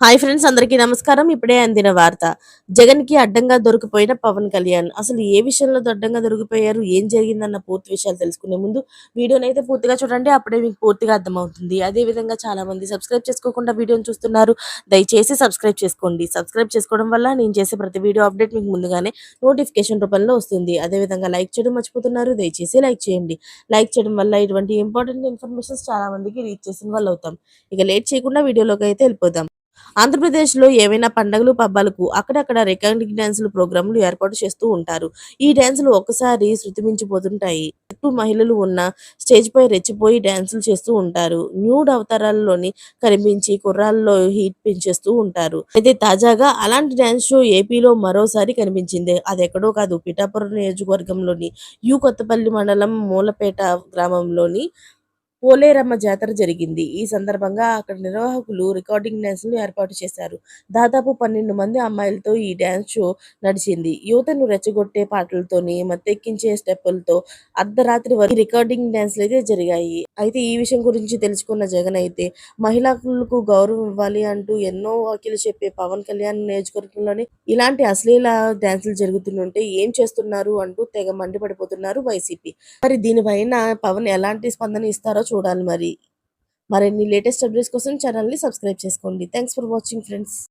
Hi friends అందరికీ నమస్కారం. ఇప్పుడే అందిన వార్త. జగన్కి అడ్డంగా దొరికిపోయిన పవన్ కళ్యాణ్. అసలు ఏ విషయంలో అడ్డంగా దొరికిపోయారు? ఏం జరిగిందన్న పూర్తి విషయాలు తెలుసుకునే ముందు వీడియోని అయితే పూర్తిగా చూడండి. అప్పుడే మీకు పూర్తిగా అర్థమవుతుంది. అదే విధంగా చాలా మంది సబ్స్క్రైబ్ చేసుకోకుండా వీడియోని చూస్తున్నారు. దయచేసి సబ్స్క్రైబ్ చేసుకోండి. సబ్స్క్రైబ్ చేసుకోవడం వల్ల నేను చేసే ప్రతి వీడియో అప్డేట్ మీకు ముందుగానే నోటిఫికేషన్ రూపంలో వస్తుంది. అదే విధంగా లైక్ చేయడం మర్చిపోతున్నారు. దయచేసి లైక్ చేయండి. లైక్ చేయడం వల్ల ఇటువంటి ఇంపార్టెంట్ ఇన్ఫర్మేషన్స్ చాలా మందికి రీచ్ చేసిన వాళ్ళు అవుతాం ఇక లేట్ చేయకుండా వీడియోలోకి అయితే వెళ్ళిపోతాం ఆంధ్రప్రదేశ్లో ఏవైనా పండుగలు పబ్బాలకు అక్కడక్కడ రికార్డింగ్ డ్యాన్సులు ప్రోగ్రాంలు ఏర్పాటు చేస్తూ ఉంటారు. ఈ డ్యాన్సులు ఒక్కసారి శృతిమించిపోతుంటాయి చుట్టూ మహిళలు ఉన్న స్టేజ్ పై రెచ్చిపోయి డ్యాన్సులు చేస్తూ ఉంటారు. న్యూడ్ అవతారాల్లోని కనిపించి కుర్రాల్లో హీట్ పెంచేస్తూ ఉంటారు. అయితే తాజాగా అలాంటి డ్యాన్స్ షో ఏపీలో మరోసారి కనిపించింది. అది ఎక్కడో కాదు పిఠాపురం నియోజకవర్గంలోని యు కొత్తపల్లి మండలం మూలపేట గ్రామంలోని పోలేరమ్మ జాతర జరిగింది. ఈ సందర్భంగా అక్కడ నిర్వాహకులు రికార్డింగ్ డ్యాన్స్ను ఏర్పాటు చేశారు. దాదాపు పన్నెండు మంది అమ్మాయిలతో ఈ డ్యాన్స్ షో నడిచింది. యువతను రెచ్చగొట్టే పాటలతోని మత్తెక్కించే స్టెప్పులతో అర్ధరాత్రి వరకు రికార్డింగ్ డ్యాన్స్లు అయితే జరిగాయి. అయితే ఈ విషయం గురించి తెలుసుకున్న జగన్ అయితే మహిళలకు గౌరవం ఇవ్వాలి అంటూ ఎన్నో వాక్యలు చెప్పే పవన్ కళ్యాణ్ నియోజకవర్గంలోనే ఇలాంటి అశ్లీల డ్యాన్సులు జరుగుతుంటే ఏం చేస్తున్నారు అంటూ తెగ మండిపడిపోతున్నారు వైసీపీ. మరి దీనిపైన పవన్ ఎలాంటి స్పందన ఇస్తారో చూడాలి మరి. మరిన్ని లేటెస్ట్ అప్డేట్స్ కోసం ఛానల్ని సబ్స్క్రైబ్ చేసుకోండి. Thanks for watching friends